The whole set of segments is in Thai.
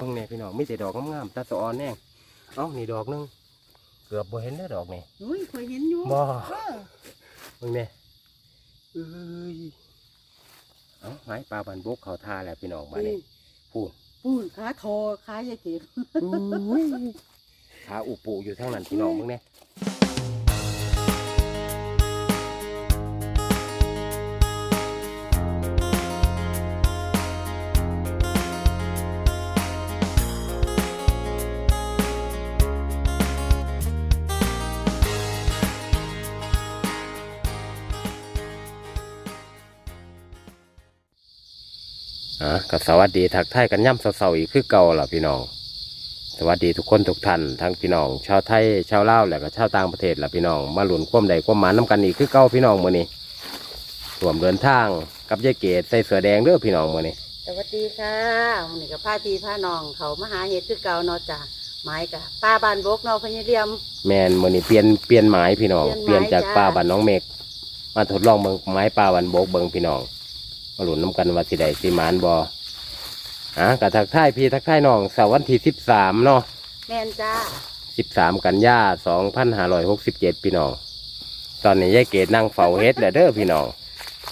บิ่งแน่พี่น้องมีแต่ดอกงามๆตาสะออนแน่งเอ้านี่ดอกหนึงเกือบบ่เห็นเด้อดอกนี่อุ้ยเคยเห็นอยู่บ่เออเบิ่งแน่เอ้ยเอ้าไม้ปลาบันบกเขาท่าแล้วพี่น้องมานี่พูดปูนขาทอขายายเก็บอุ้ยขาอุปูอยู่ทางนั้นพี่น้องมึงเนี่ อะก็สวัสดีทักทายกันย่ำเสาๆอีกคือเก่าล่ะพี่น้อง สวัสดีทุกคนทุกท่านทั้งพี่น้อง ชาวไทยชาวลาวและก็ชาวต่างประเทศล่ะพี่น้อง มาหลุนความใดความหมานน้กันอีกคือเก่าพี่น้องมื้อนี้รวมเดินทางกับยายเกดใส่เสื้อแดงเด้อพี่น้องมื้อนี้สวัสดีค่ะวันนี้กับพาพี่พาน้องเขามาหาเห็ดคือเก่าเนาะจ้ะไม้กับป้าบานบกเนาะพญเรียม แมนมื้อนี้เปลี่ยนเปลี่ยนไม้พี่น้อง เปเปลี่ลี่ยยนนไม้จากจ้าป่าบ้านน้องเมฆมาทดลองเบิ่งไม้ป่าวันโบกเบิ่งพี่น้อง มาหลุนน้กันว่าสิได้สิหมานบ่อะก็ทักทายพี่ทักทายน้องเสาร์วันที่13เนาะแม่นจ้าสิบสามกันยาสองพันห้าร้อยหกสิบเจ็ดพี่น้อง ตอนนี้ยายเกดนั่งเฝ้าเฮ็ดแหละเด้อพี่น้อง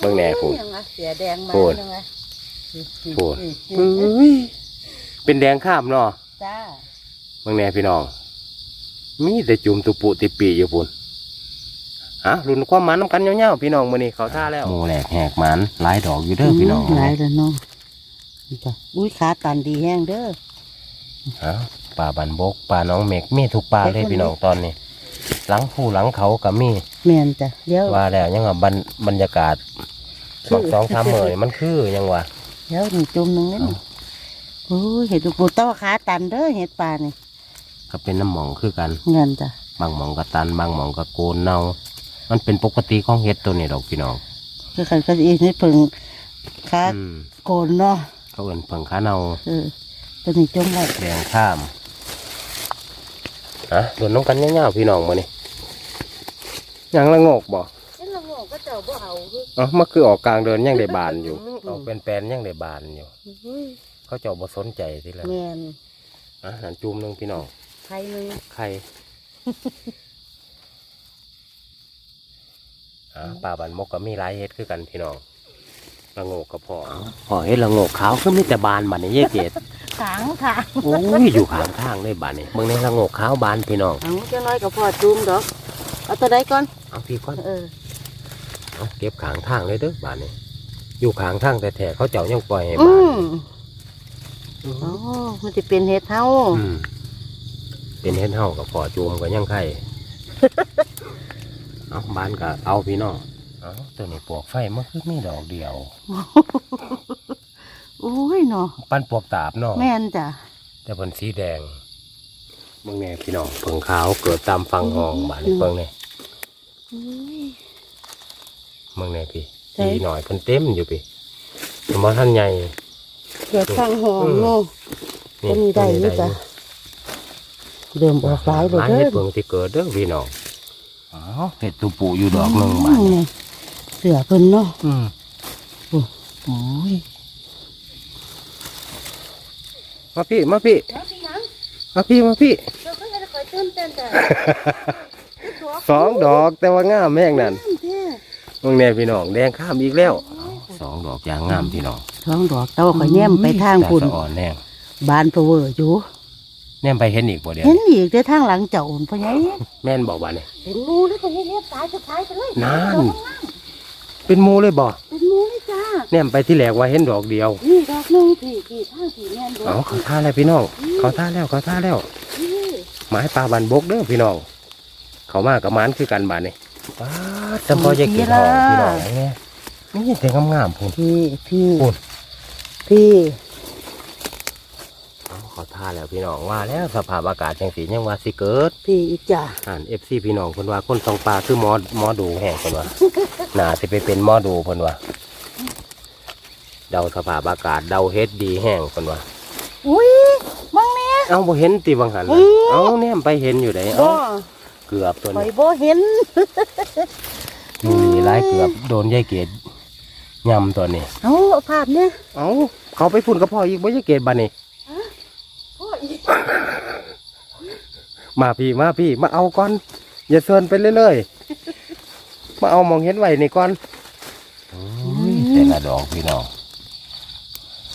เบิ่งแหน่พูด ยังไงเสียแดงมาพูด ยังไงพูดอืมอุ้ยเป็นแดงข้ามเนาะจ้าเบิ่งแหน่พี่น้อง มีแต่จุ่มตุปุติปีอยู่พุ่น ฮะรุ่นความหมันน้ำกันเงี้ยวๆพี่น้องมื้อนี้เขาท่าแล้วหมูแหลกแหกหมันหลายดอกอยู่เด้อพี่น้องหลายแล้วเนาะนี่จ้ะอุ้ยขาตันดีแห้งเด้อฮะป่าบันบกป่าน้องเมกมีทุกป่าเลยพี่น้องตอนนี้ หลังผู้หลังเขาก็มีแม่นจ้ะเดี๋ยวว่าแล้วยังว่าบรรบรรยากาศคือสองสองสามเมยมันคือยังว่าเดี๋ยวนี่จุ่มหนึงนั่นเอาโอ้ยเห็ดปูเต้าขาตันเด้อเห็ดปลานี่ก็เป็นน้ำหมองคือกันเงินจ้ะบางหมองก็ตันบางหมองก็โกนเน่า มันเป็นปกติของเห็ดตัวนี้ดอกพี่น้องคือขันก็อีนี่เพิ่งขาอืมโกนเนาะเขาเอินเพิ่งขาเน่าเออตัวนี้จงไว้แดงข้ามอะโดนน้องกันเงี้ยวๆพี่น้องมานี่ยังละโงกบ่เอ็นละงงก็เจ้าบ่เอาคือเอ๋อมันคือออกกลางเดินยังได้บานอยู่ออกเป็นแปลนยังได้บานอยู่อุ้ยเขาเจ้าบ่สนใจทีละแม่นอะหันจุ่มหนึงพี่น้องใครหนึงไข่อ่า ป่าบันมกก็มีหลายเฮ็ดคือกันพี่น้องละโงกกับพ่อพ่อเฮ็ดละโงกขาวคือมีแต่บานบัดนี้เย่เกดขางขางโอ้ยอยู่ข้างทางเลยบานนี้เบิ่งในละโงกขาวบานพี่น้องเอาจังน้อยก็พอจุ่มดอกเอาตัวใดก่อนเอาพี่ก่อนเออเอาเก็บข้างทางเลยเด้อบานนี้อยู่ข้างทางแต่แท้ๆเขาเจ้ายังปล่อยให้อืบานมโอ้มันจะเป็นเห็ดเฮาอืมเป็นเฮ็ดเฮากับพ่อจูมก็ยังไข่ เอาบานก็เอาพี่น้องเอาตัวนี้ปลวกไฟมันคือมีดอกเดียว โอ้ยเนาะปั้นปลวกตาบเนาะแม่นจ้ะแต่เป็นสีแดงมึงแน่พี่น้องเพิงขาวเกิดตามฟังห้องบ้านเพิงแน่อุ้ยมึงแน่พี่ใช่ดีหน่อยเพิ่นเต็มอยู่พี่สมมติท่านใหญ่เกิดข้างหอมเนาะนี่ก็มีได้อยู่จ้ะเริ่มออกหลายเลยหลายเด้เห็อดเพิงที่เกิดเด้อพี่น้อง อ๋อเห็ดตูปูอยู่ดอกหนึ่งบาทนี่เสือเพิ่นเนาะอืมโอ้โอ้ยมาพี่มาพี่แล้วพี่นังมาพี่มาพี่เจ้าก็จะคอยตื่นเต้นแต่สองดอกแต่ว่างามแม่งนั่นแท้มึงแน่พี่น้องแดงข้ามอีกแล้วสองดอกยางงามพี่น้องท้องดอกเต้าข่อยแนมไปทางแต่คุณสะอ่อนแน่งบานเพอเวอร์อยู่ แน่ไปเห็นอีกบ่เดียวเห็นอีกแต่ทางหลังเจ้าอุ่นพ่อใหญ่แม่นบอกว่าเนี่ยเป็นงูแล้วก็เฮ็ดเรียบตายสุดท้ายไปเลยนั่นเป็นหมูเลยบ่เป็นงูเลยจ้าแน่ไปที่แหลกว่าเห็นดอกเดียวนี่ดอกหนึงพี่พี่ทางพี่แม่นดอกเอาเขาท่าแล้วพี่น้องเขาท่าแล้วเขาท่าแล้วนี่หมายปลาบันบกเด้อพี่น้องเขามากับหมันคือกันบานนี่ป้าดจำพอจะเก็บหอมพี่น้องเนี่ยนี่แต่งามๆพุ่นพี่พี่พูด พี่ เอาเขาท่า แล้วพี่น้องว่าแล้วสภาพอากาศจังสียังว่าสิเกิดพี่อีจ้าอ่านเอฟซีพี่น้องเพิ่นว่าคนสองปลาคือหมอหมอดูแห่งเพิ่นว่าน่าสิไปเป็นหมอดูเพิ่นว่าเดาสภาพอากาศเดาเฮ็ดดีแห้งเพิ่นว่าอุ้ยมังเนี่ยเอาบ่เห็นติบังหันน่ะอือเอาแนมไปเห็นอยู่ไดบ่เอาเกือบตัวข่อยนี้บ่เห็นมีหลายเกือบโดนยายเกดยำตัวนี้เอาภาพเนี่ยเอาเขาไปฝุ่นกับพ่ออีกบ่ยายเกดบัดนี้ มาพี่มาพี่ มาเอาก่อน อย่าเซินไปเรื่อยๆ มาเอามองเห็นไว้นี่ก่อนโอ้ยแต่ละดอกพี่น้อง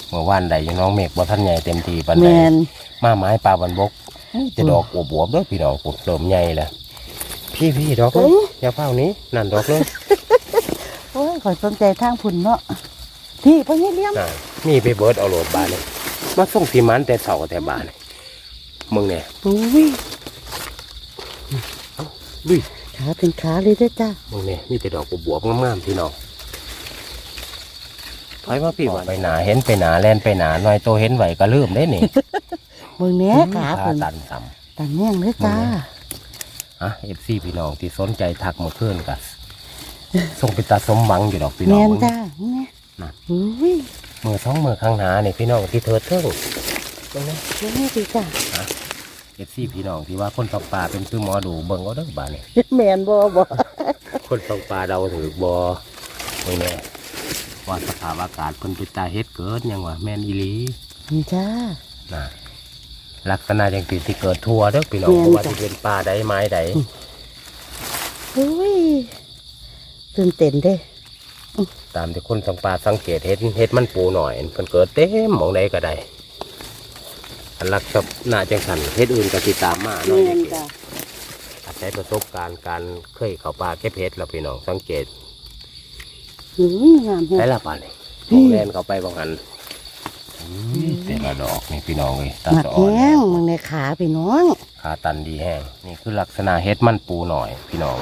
เมื่อวานใดยังน้องเมฆบ่ทันใหญ่เต็มทีปันแมใดนมาไม้ปลาบันบกจะดอกอวบๆเด้อพี่น้องปุดเริ่มใหญ่แล้วพี่พี่ดอกเลยอย่าเฝ้านี้นั่นดอกเลยโอ้ยขอยสนใจทางพุ่นเนาะพี่พ่อยี่เลี้ยมน่ะมีไปเบิร์ดเอาโหลดบานนี่มาส่งพี่มันแต่เสาแต่บานนี่ มึงเนี่ยอุ้ยดุยขาเป็นขาเลยเด้อจ้ามึงเนี่ยมีแต่ดอกบวบๆงามๆพี่น้องถอยมาพี่วันไปหนาเห็นไปหนาแลนไปหนาหน่อยโตเห็นไหวก็ลืมได้นี่มึงแหน่ขาขาเพิ่นตันต่ตันแน่งเด้อจ้าำฮะเอฟซีพี่น้องที่สนใจทักมาขึ้นกันส่งไปตาสมหวังอยู่ดอกพี่แมน้องนมึงจ้าแม่น่ะอุ้ยมือสองมือข้างหน้าเนี่ยพี่น้องที่เธอเทิงตรงนี้แม่ดีจ้า เอฟซีพี่น้องที่ว่าคนตกปลาเป็นคือหมอดูเบิ่งเอาเด้อบานนี่แมนบ่บ่คนตกปลาเราถือบอไม่แน่ว่าสภาพอากาศคนเป็นตาเฮ็ดเกิดยังวะแม่นอีหลีนี่จ้านะลักษณะอย่างที่ที่เกิดทั่วเด้อพี่น้องแม่นเพราะว่าจ้ะที่เป็นป่าใดไม้ใดอุ้ยตื่นเต้นเด้ตามที่คนทางป่าสังเกตเฮ็ดเฮ็ดมันปูหน่อยเพิ่นเกิดเต็มหมองใดก็ได้ อันลักษณะจังสันเฮ็ดอื่นก็สิตามมาเนาะแมนจ้าอาศัยประสบการณ์การเคยเข้าป่าเก็บเฮ็ดแล้วพี่น้องสังเกตอุ้ยงามแฮะ ใช้ละป่านนี่อืมแล่นเข้าไปบางหันอุ้ยแต่ละดอกนี่พี่น้องเอ้ยตาหมักสะอ่อนแห้งมึงในขาพี่น้องขาตันดีแห้งนี่คือลักษณะเฮ็ดมันปูหน่อย พี่น้อง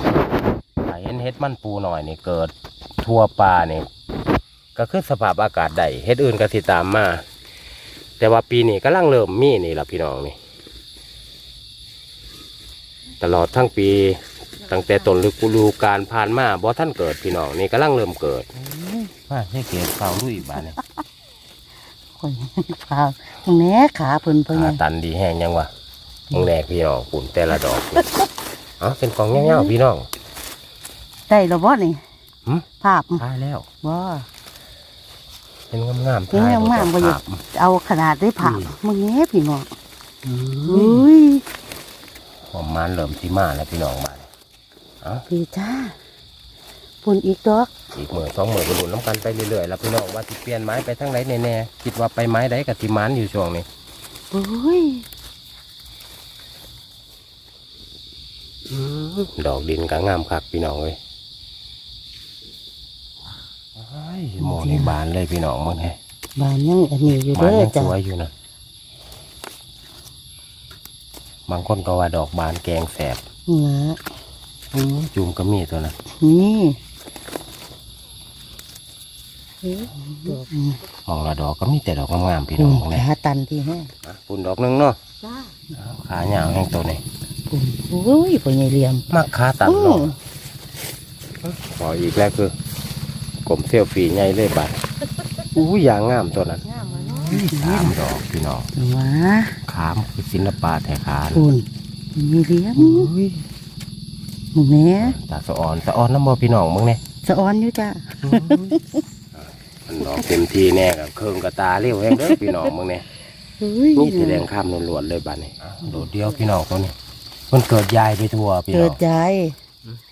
ถ้าเห็นเฮ็ดมันปูหน่อยนี่เกิดทั่วป่านี่ก็คือสภาพอากาศใดเฮ็ดอื่นก็สิตามมา แต่ว่าปีนี้กำลังเริ่มมีนี่ล่ะพี่น้องนี่ ตลอดทั้งปีตั้งแต่ต้นฤดูกาลผ่านมาบ่ท่านเกิดพี่น้องนี่กำลังเริ่มเกิดมาใช่เกิดข่าวลุยบ้านนี่ข่อยขามึงแหน่ขาเพิ่นเพิ่นขาไงตันดีแห้งยังวะมึงแน่พี่น้องปุ่นแต่ละดอกนี่เอ๋อเป็นกองเงี้ยวๆพี่น้องได้แล้วบ่นี่หึภาพทายแล้วบ่ เป็นงามงามเป็นงามๆบ่อยากเอาขนาดได้ภาพมึงแหน่พี่น้องอุ้อุ้ยยผมมันเริ่มสีมาแล้วพี่น้องบ้านเอ้าพี่จ้าปุ่นอีกดอก อีกมือสองมือก็หลุนน้ำกันไปเรื่อยๆแล้วพี่น้องว่าที่เปลี่ยนไม้ไปทั้งไหนแน่ๆคิดว่าไปไม้ใดกับที่มันอยู่ช่วงนี้อุ้ยดอกดินก็งามคักพี่น้องเลยไอ้ย หมอนี่บานเลยพี่น้องมึงไงบานยังอันนี้อยู่บานเด้อยังสจ้าวยอยู่นะบางคนก็ว่าดอกบานแกงแสบนะอื้อจุ่มก็มีตัวนะนี่เอ๊ะดอกมองละดอกก็มีแต่ดอกงามๆพี่น้องเลยขาตันพี่แห้งปุ่นดอกหนึงเนาะจ้าขาหยาวแห่งตัวนี้ปุ่นอุ้ยพ่อใหญ่เหลี่ยมมักขาตันอื้อเนาะขออีกแล้วคือก ลมเซี่ยวฝีใหญ่เลยบัดอู้ยอย่างงามตัวนั้นงามมาเนาะสามดอกพี่น้องว้าขามคือศิลปะแท้ขาปุ่นมีเหลี่ยมมึงแหน่ตาสะอ่อนสะอ่อนน้ำบ่พี่น้องมึงเนี่ยสะออนอยู่จ้ามันดอกเต็มทีแน่กับเครื่องกระตาเลี้ยวแห้งเด้อพี่น้องมึงเนี่ยอุ้ยนี่สีแดงข้ามล้วนๆเลยบัดนี้โดดเดียวพี่น้องตัวนี้มันเกิดยายไปทั่วพี่เกิน้ดองใจ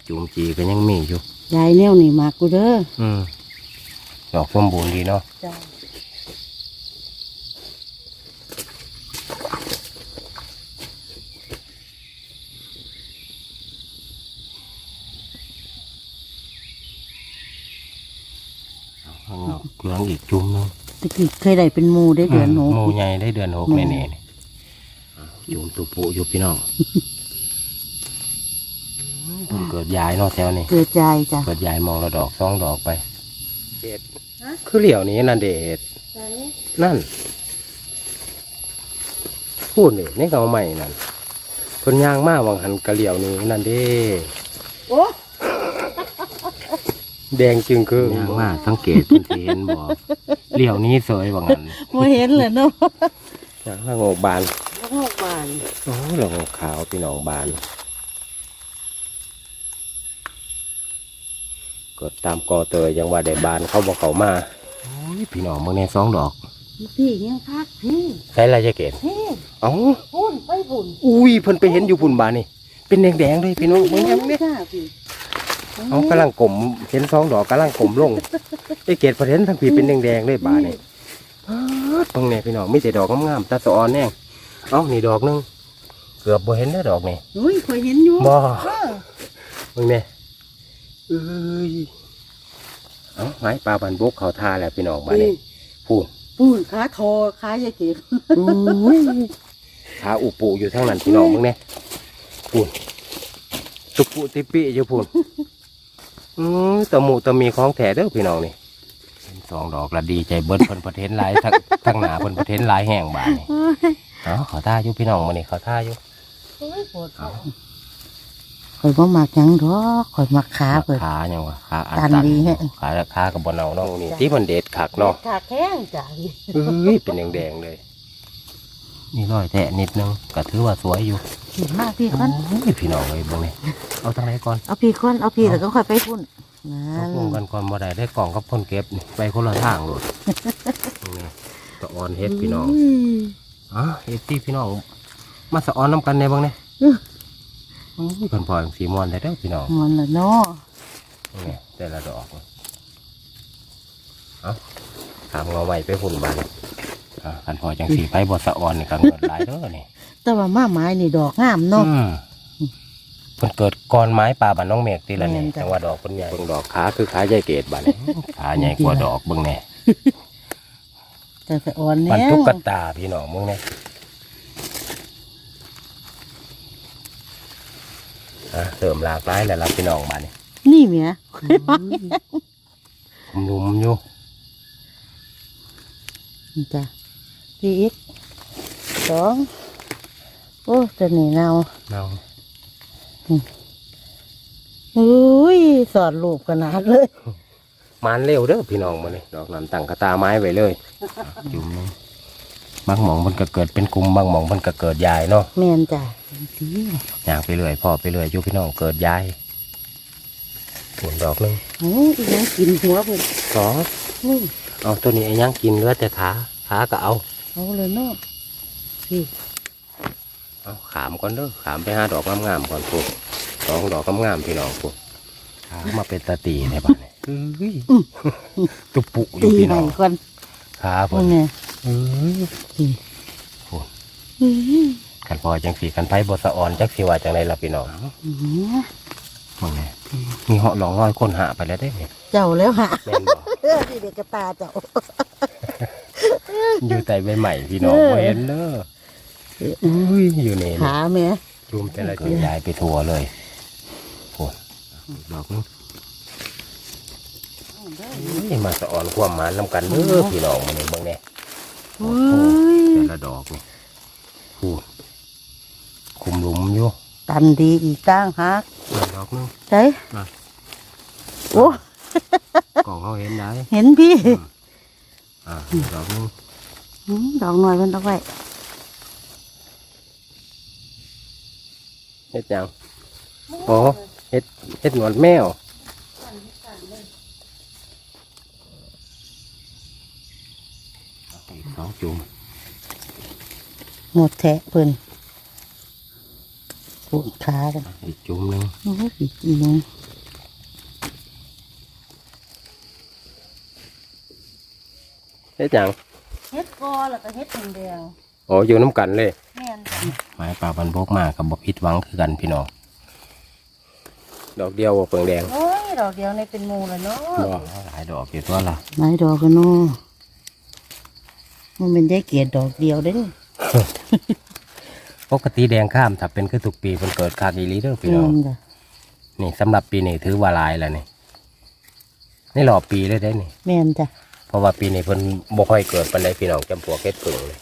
จูมจีก็ยังมีอยู่ ยายแนวนี่มากกูเด้ออืมดอกสมบูรณ์ดีเนาะจ้าข้างนอกเหลืองอีกจุ่มหนึงตะกี้เคยได้เป็นหมูได้เดือนหหกมูใหญ่ได้เดือนหกอืมแน่ๆนี่จุ่มตุปุอยู่พี่น้อง เพิ่งเกิดยายเนาะแถวนี้เกิดใจจ้ะเกิดยายมองละดอกสองดอกไปเด็ดคือเหลี่ยวนี้นั่นเด็ดนั่น พูดนี่นี่เขาใหม่นั่นเพิ่นย่างมากวังหันกะเหลี่ยวนี้นั่นเด้โอ้แดงจึงคือย่างมากสังเกตเพิ่นสิเห็นบ่เหลี่ยวนี้สวยวังหันมาเห็นเลยเนาะอย่างละโงกบานหกบาน โอ้ละโงกขาวพี่น้องบาน เกิดตามกอเตยยังว่าได้บานเข้าบ่เขามาโอ้ยพี่น้องมึงเนี่ยสองดอกพี่ยังคักพี่ใช้อะไรจะเกตพี่เอ้าพุ่นไปพุ่นอุ้ยเพิ่นไปเห็นอยู่พุ่นบานี่เป็นแดงๆเลยพี่น้องเบิ่งแม่เนี่ยจ้าพี่เอากำลังกลมเห็นสองดอกกำลังกลมลงไอเกตประเด็นทั้งปีเป็นแดงๆเลยบานี่ป๊าดตรงนี้พี่น้องมีแต่ดอกงามๆตาสะออนแน่งเอ้านี่ดอกหนึงเกือบบ่เห็นเด้อดอกนี่อุ้ยเคยเห็นอยู่บ่เออมึงเนี่ย เอ้ยเอาไม้ปลาบันบกเขาท่าแล้วพี่น้องบานี่พูดพุ่นขาทอขายายเก็บอุ้ยขาอุปูอยู่ทั้งนั้นพี่น้องมึงเนี่ยพูดตุปุติปิอยู่พูดอือตะหมูตะมีของแถเด้อพี่น้องนี่เห็นสองดอกละดีใจเบิ้ลเพิ่นประเทศหลายทั้งทั้งหนาเพิ่นประเทศหลายแห่งบาดนี่เอาขอท่าอยู่พี่น้องมานี่ขอท่าอยู่โอ้ยปวดเขาข่อยบ่มักหยังดอกข่อยมักขาเพิ่นขายังวะขาอันตันตันดีแฮะ ขาขากับบนเอาน้องนี่ที่เพิ่นเด็ดขักเนาะขาแข้งจ้ะพี่เอ้ยเป็นแดงๆเลย นี่รอยแตะนิดนึงก็ถือว่าสวยอยู่ขึ้นมาพี่ก่อนโอ้ยพี่น้องเลยเบางนี่เอาทางไหนก่อนเอาพี่ก่อนเอาพี่แล้วก็ค่อยไปพุ่นนั่เอานพวงกันก่อนบ่ได้ได้กล่องกับคนเก็บนี่ไปคนละทางโลดนี่ตะออนเฮ็ดพี่น้องอ๋อเฮ็ดที่พี่น้อง มาสะออนน้ำกันในบางนี่โอ้ย เพิ่นพอจังสีมวนได้เด้อพี่น้องมันละเนาะนี่แต่ละดอกเอาทำเงาใหม่ไปหุ่นบานอ่าคันพอจังสีไปบ่สะออนนี่ก็เงินหลายเด้อนี่แต่ว่ามาไม้นี่ดอกงามเนาะ อืมเพิ่นเกิดก่อนไม้ป่าบ้านน้องเมฆตีละนี่แม่นจ้ะ จังว่าดอกเพิ่นใหญ่เบิ่งดอกขาคือขาใหญ่เกตบ้านนี่ ขาใหญ่กว่าดอกเบิ่งแน่แต่สะอ่อนมันแน่ทุกกระตาพี่น้องมึงแน่ อะเริ่มหลากหลายแล้วล่ะพี่น้องบ้านนี่นี่เมียหนุ่มๆอยู่นี่จ้ะพี่อีกสองโอ้ตัวนี้เนาเนาอุ้ยสอดรูปขนาดเลยมันเร็วเด้อพี่น้องมานี่ดอกนั้นตั้งกระตาไม้ไว้เลย จุ่มหนึง บางหมองมันก็เกิดเป็นกลุ่มบางหมองมันก็เกิดยายเนาะแมนจ้ะดีย่างไปเรื่อยพ่อไปเรื่อยอยู่พี่น้องเกิดยายผลดอกหนึงโอ้ยยังกินหัวเพิ่นสองนี่เอาตัวนี้ไอ้ย่างกินเหลือแต่ขาขาก็เอาเอาเลยเนาะพี่เอาขามก่อนเด้อขามไปห้าดอกงามๆก่อนพวกสองดอกงามๆพี่น้องพวกขามาเป็นตาตีในบ้านนี่เฮ้ยตุปุอตียู่พี่ไหนน้องก่อนขาพเพิ่วกนเนี้ ยเอ้ยพี่โอ้อื้อกันพอจังสีกันไพ่บสะอ่อนจักสิว่าจังไรล่ะพี่น้องหือมึงไงมีเหาะหลองร้อยคนหาไปแล้วได้ไงเจ้าแล้วฮะแม่นบ่เออนี่เด็กกระตาเจ้าอยู่แต่ใบใหม่พี่น้องเออบ่เห็นเด้ออุ้ยอยู่นี่ขาแม่รุมแต่ละทียายไปทัวเลยโอ้ดอกนึงนี่มาสะอ่อนความหมานนำกันเด้อพี่น้องมันนี่เบิ่งแน่ โอ้ยแต่ละดอกนี่พูดคุมหลุมอยู่ตันดีอีกตั้งฮักนั่นดอกนึงใช่น่ะโอ้กล่องเขาเห็นได้เห็นพี่อ่าดอกนึงหืมดอกหน่อยมันเอาไว้เฮ็ดหยังโอ้เฮ็ดเฮ็ดหนวดแมวอีกสอง จุ่มหมดแทะเพิ่นปวดขากันอีกจุ่มหนึ่งโอ้ยอีกอีกหนึ่งเฮ็ดหยังเฮ็ดกอแล้วก็เฮ็ดแดงโอ้อยู่น้ำกันเลยๆแม่นไม้ปลาบันบกมากกับบ่ผิดหวังคือกันพี่น้องดอกเดียวบ่เปิงแดงโอ้ยดอกเดียวในเป็นหมูเลยเนาะบ่หลายดอกอยู่ตัวละไม้ดอกกันเนาะ มันเป็นได้เกียรติดอกเดียวเด้อปกติแดงข้ามถ้าเป็นคือทุกปีมันเกิดคากอีหลีเด้อพี่น้แม่องนจ้ะนี่สำหรับปีนี้ถือว่าหลายแล้วนี่นี่รอบปีเลยได้นี่ แม่นจ้ะเพราะว่าปีนี้เพิ่นบ่ค่อยเกิดปานใดพี่น้องจำพวกเฮ็ดผึ่งเลย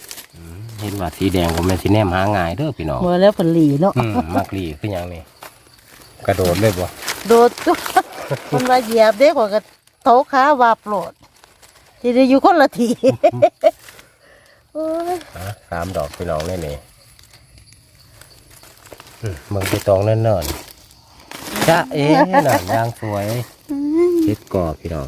เห็นว่าสีแดงผมแม่นสิแนมหาง่ายเด้อพี่น้อง เมื่อแล้วผลหลีเนาะอืมมักลีคือหยังนี่กระโดดเลยบ่โดดตัวคนว่าเหยียบเด็กกว่าก็โถขาวาโปรดที่ได้อยู่คนละทีโอ้ยฮะสามดอกพี่น้องแน่นี่อืมเมืองที่ตองเนิ่นๆจ้าเอ๊ะน่ะยางสวยเฮ็ดกอพี่น้อง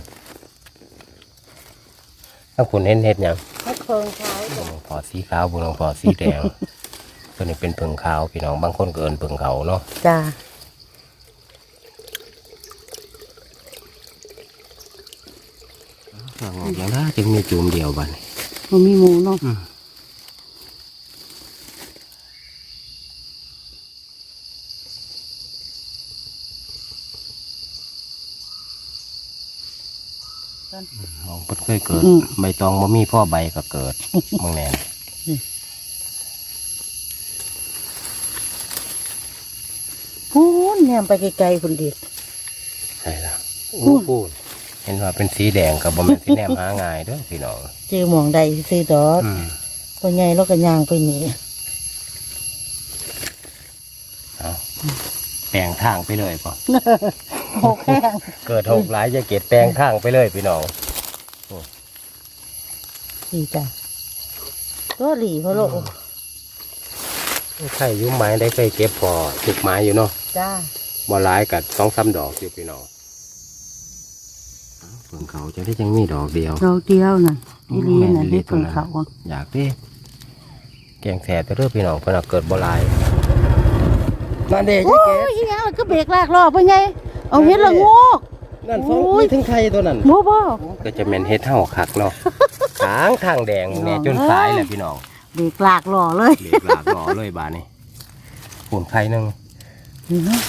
ถ้าคุณเห็นเฮ็ดหยังให้เคิงขายบุญหลวงพอสีขาวบุญหลวงพอสีแดงตัวนี้เป็นเพิงขาวพี่น้องบางคนเกินเพิงเขาเนาะจ้าลางอกอย่างน่าจึงมีจุ่มเดียวบัดน มันมีหมูเนาะมองเพิ่นเคยเกิดอืมใบตองบ่มีพ่อใบก็เกิดมองแน่นพูนเนี่ยไปไกลๆคนเดียวใช่ละพูโอ้นพูน เห็นว่าเป็นสีแดงกับบ่แม่นสีแนมหาง่ายเด้อพี่น้องเจอหมองใดซื้อดอกอืมก็ใหญ่แล้วก็ย่างไปหนีเอาแปลงทางไปเลยป่ะหกแห้งเกิดหกหลายจะเกตแปลงทางไปเลยพี่น้องดีจ้ะก็หลีเพราะโลกใครอยุ่ไม้ได้เคยเก็บพอจุกไม้อยู่เนาะจ้า บ่หลายกัดสองสามดอกอยู่พี่น้อง เพิ่งเขาจะได้ยังมีดอกเดียวดอกเดียวน่ะอีลีน่ะแม่นอีหลีเด็กตัวคนนั้นเขาอะอยากดิแกงแสบไปเรื่อพี่น้องเพิ่นเอาเกิดบ่หลายนั่นเด้โอ้จะเก็บยอีหยังมันก็เบรกลากล้อไปไงเอาเฮ็ดละโงกนั่นสองโอ้ยมีถึงไข่ตัวนั้นโมบ่ก็จะแม่นเฮ็ดเฮาคักเนาะทางทางแดงเนี่ยจนสายแหละพี่น้องเบรกลากล้อเลยเหลีกหลากหล่อเลยบาดนี้ผลไข่หนึงนี่เนาะ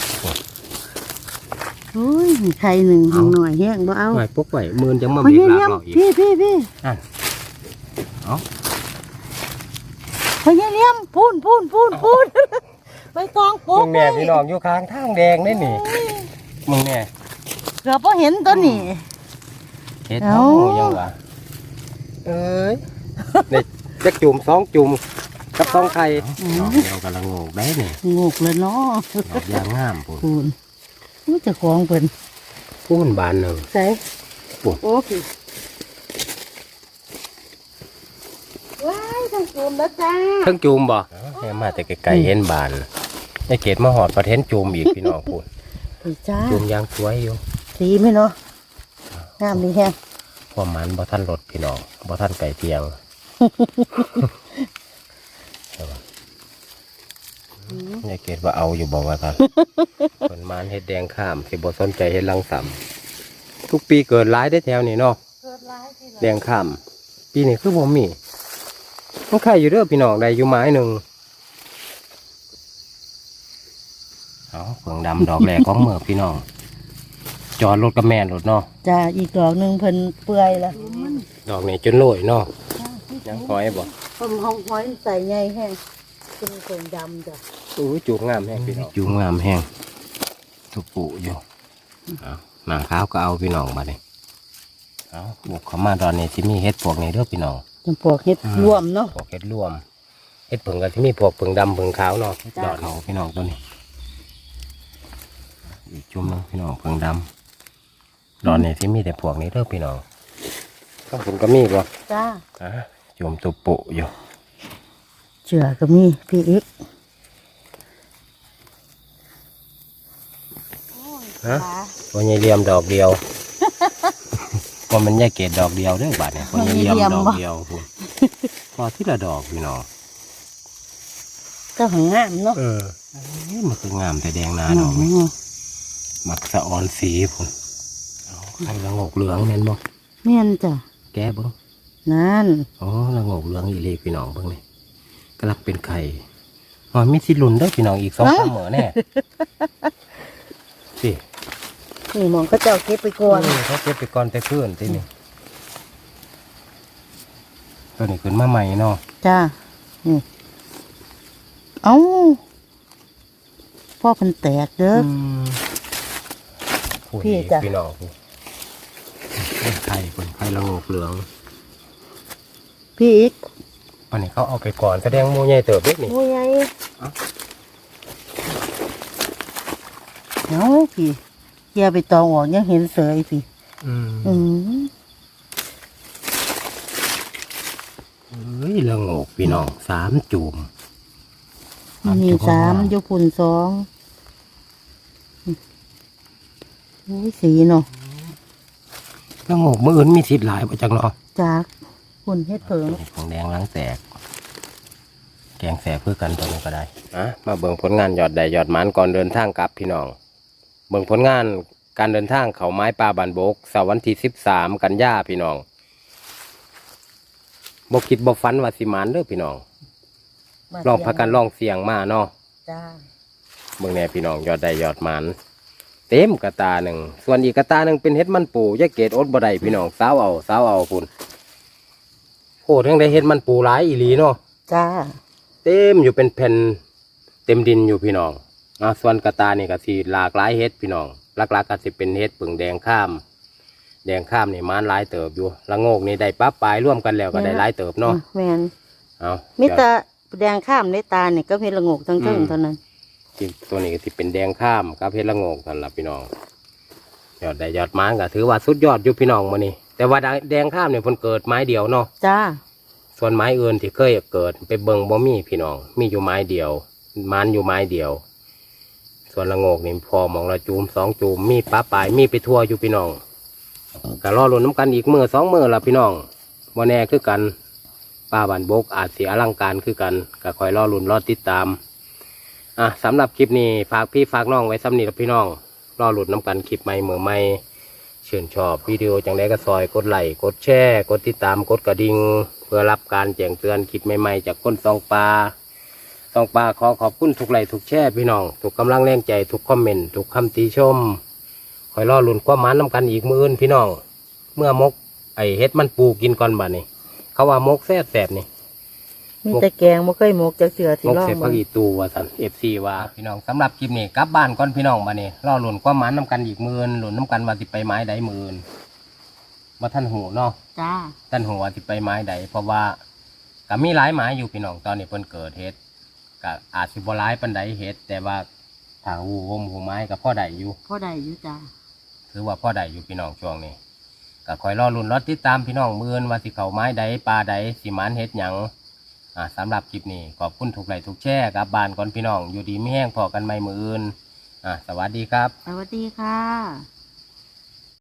โอ้ยมีใครหนึ่งเอาหน่อยแห้งบ่เอาไว้ปุ๊กไว้มือนจังมาไปเบียเยี่กยหลากมหล่ออีกพี่พี่พี่นั่นเอาไปเยี่ยมพูนพูนพูนพูนไปตองมึปุ๊บงแน่พี่น้องอยู่ข้างทางแดงนี่นี่มึงแน่เกือบพอเห็นตัวนี้เฮ็ดเอ้าเฮายังวะเอ้ยนี่จักจุ่มสองจุ่มกับสองไข่ดอกเดียวกันละโงกได้นี่งกเลยเนาะดอกยางงามพุ่นพูน มันจะคล้องเพิ่นพูนบานหนึ่งใส่ปุ๊บโอเคว้ายทั้งจูมแล้วจ้าเพิ่งจุ่มบ่แม่มาแต่ไกลๆเห็นบานไอ้เกดมาหอดประเทนจุ่มอีกพี่น้องพูนไปจ้าจุ่มยางสวยอยู่สีไหมเนาะงามดีแฮงความมันบ่ท่านรถพี่น้องบ่ท่านไก่เทียงใช่ปะยายเกด ว่าเอาอยู่บอกว่าท่านผลมันเฮ็ดแดงข้ามสิบ่สนใจเฮ็ดลังสำทุกปีเกิดหลายได้อแถวนี้เนาะเกิดร้ายที่แดงข้าม ปีนี้คือบ่มีมันไข่อยู่เด้อพี่น้องได้อยู่ไม้หนึ่งเอาเพิ่งดำดอกแรกของเมือพี่น้อง จอดรถกับแม่นรถเนาะจ้าอีกดอกหนึ่งเพิ่นเปื่อยแล้วดอกนี้จนโรยเนาะยังคอยบ่เพิ่นห้องห้อยใส่ใหญ่แห้งเป็นคนดำจ้ะ อู้ยจูงงามแห้งพี่น้องจูงงามแห้งทุกปุอยู่เอาหนังขาวก็เอาพี่น้องมาเลยเอาบุกเข้ามาตอนนี้ที่มีเฮ็ดพวกนี้เด้อพี่น้องจำพวกเฮ็ดรวมเนาะพวกเฮ็ดร่วมเฮ็ดผึ่งก็ที่มีพวกผึ่งดำผึ่งขาวเนาะจ้ะดอกเขาพี่น้องตัวนี้อีกจุ่มหนึงพี่น้องผึ่งดำดอนนี้ที่มีแต่พวกนี้เด้อพี่น้องข้างบนก็มีบ่จ้าอะจุ่มตุปุอยู่เชือก็มีพี่อีก ฮะวันยายเลียมดอกเดียวว่ามันยายเกดดอกเดียวเด้อบาดเนี่ยวันยายเลียมดอกเดียวพุ่นพอที่ละดอกพี่น้องก็หางงามเนาะเออมันคืองามแต่แดงหนาอืดอกนี่มมักสะออนสีพุ่นเอาไข่ละโงกเหลืองแม่นบ่เมียนจ้ะแกเบิ่งนั่นอ๋อละโงกเหลืองอีเลยพี่น้องเบิ่งนี่กำลังเป็นไข่อ๋อมีสิหลุนเด้อพี่น้องอีกสองสามเหมือแน่สิ นี่หมองเขาเจ้าเก็บไปก่อนเออเขาเก็บไปก่อนแต่คืนที่นี่ตัวนี้ขึ้นมาใหม่เนาะจ้านี่เอ้าพ่อเพันแตกเด้อพูดพี่อีกจ้ะพี่น้องเป็นไข่เป็นไข่ละโงกเหลือง พี่อีกอันนี้เขาเอาไปก่อนแสดงหมูใหญ่เติบเล็กนี่โอ้ยไงเอ้าเนาพี่เกียไปตองออกยังเห็นเสยพี่อืมอืมเฮ้ยละโงกพี่น้องสามจุ่มมีสามอยุพุ่นสองโอ้ยสีเนาะละโงกมืออื่นมีสิทธิ์หลายประจังเนาะจากพุ่นเฮ็ดเผิงของแดงล้างแตก แกงแสบเพื่อกันตัวนี้ก็ได้อะมาเบิ่งผลงานยอดใดยอดหมันก่อนเดินทางกลับพี่น้อง เบิ่งผลงานการเดินทางเขาไม้ปลาบันบกเสาร์วันที่สิบสามกันยาพี่น้องบคิดบฟันว่าสิหมานเด้อพี่น้องมาลองพากันลองเสียงมาเนาะจ้าเบิ่งแน่พี่น้องยอดใดยอดหมันเต็มกระตาหนึ่งส่วนอีกกระตาหนึ่งเป็นเฮ็ดมันปูยายเกตอดบ่ได้พี่น้องสาวเอาสาวเอาพุ่นโอ้ทั้งได้เฮ็ดมันปูหลายอีหลีเนาะจ้า เต็มอยู่เป็นแผ่นเต็มดินอยู่พี่น้อง อะส่วนกระตานี่ก็สิหลากหลายเฮ็ดพี่น้องหลักๆก็สิเป็นเฮ็ดปึ่งแดงข้าม แดงข้ามนี่มันหลายเติบอยู่ละโงกนี่ได้ปั๊บปลายร่วมกันแล้วก็ได้หลายเติบเนาะแม่นเอามิเดี๋ยวตาแดงข้ามในตาเนี่ยก็เพ็ดละโงกทั้งเทิงอืมเท่านั้นที่ตัวนี้ก็สิเป็นแดงข้ามกับเฮ็ดละโงกกันละพี่น้องยอดได้ยอดมันก็ถือว่าสุดยอดอยู่พี่น้องมื้อนี้แต่ว่าแดงข้ามเนี่ยเพิ่นเกิดไม้เดียวเนาะจ้าส่วนไม้อื่นที่เคยเกิดไปเบิ่งบ่มีพี่น้อง มีอยู่ไม้เดียว มันอยู่ไม้เดียว ส่วนละโงกนี่พอมองละจูมสองจูมมีปลาปลายมีไปทั่วอยู่พี่น้องก็รอลุ้นน้ำกันอีกมือสองมือละพี่น้องบ่แน่คือกันป้าบันบกอาจเสียอลังการคือกันก็คอยรอลุ้นรอติดตามอะสำหรับคลิปนี้ฝากพี่ฝากน้องไว้ซ้ำนี้ละพี่น้อง รอลุ้นน้ำกันคลิปใหม่เมื่อใหม่เชิญชอบวิดีโอจังไดก็ซอยกดไลค์กดแชร์กดติดตามกดกระดิ่งเพื่อรับการแจ้งเตือนคลิปใหม่ๆจากคนซองปลา สองปลาขอขอบคุณทุกไลค์ทุกแช่พี่น้อง ทุกกำลังแรงใจ ทุกคอมเมนต์ ทุกคำติชม คอยรอลุ่นความหมันนำกันอีกมืออื่นพี่น้อง เมื่อมก ไอเฮ็ดมันปูกินก่อนบัดนี่เขาว่ามกแซ่บแสบๆนี่ มีแต่แกงบ่เคยหมกจักเสือที่มกลองเสร็จพัมากอีตูว่าสันเอฟซีว่าพี่น้องสำหรับคลิปนี้กลับบ้านก่อนพี่น้องบัดนี่รอลุ่นความหมันนำกันอีกมืออื่นลุ่นนำกันว่าสิไปไม้ใดมืออื่นว่าท่านหูเนาะ จ้า ท่านหัวที่ไปไม้ใดเพราะว่าก็มีหลายไม้อยู่พี่น้องตอนนี้เพิ่นเกิดเฮ็ด ก็อาจสิบ่หลายปานใดเฮ็ดแต่ว่าทางหูวมหูไม้ก็พ่อได้อยู่พ่อใดอยู่จ้าถือว่าพ่อได้อยู่พี่น้องช่วงนี้ก็คอยรอลุ้นรอติดตามพี่น้องมื้ออนว่าสิเข้าไม้ใดปลาใดสิหมันเฮ็ดหยังอ่าสำหรับคลิปนี้ขอบคุณทุกไลค์ทุกแชร์กลับบ้านก่อนพี่น้องอยู่ดีไม่แห้งพอกันใหม่มื้ออื่นอ่าสวัสดีครับ สวัสดีค่ะ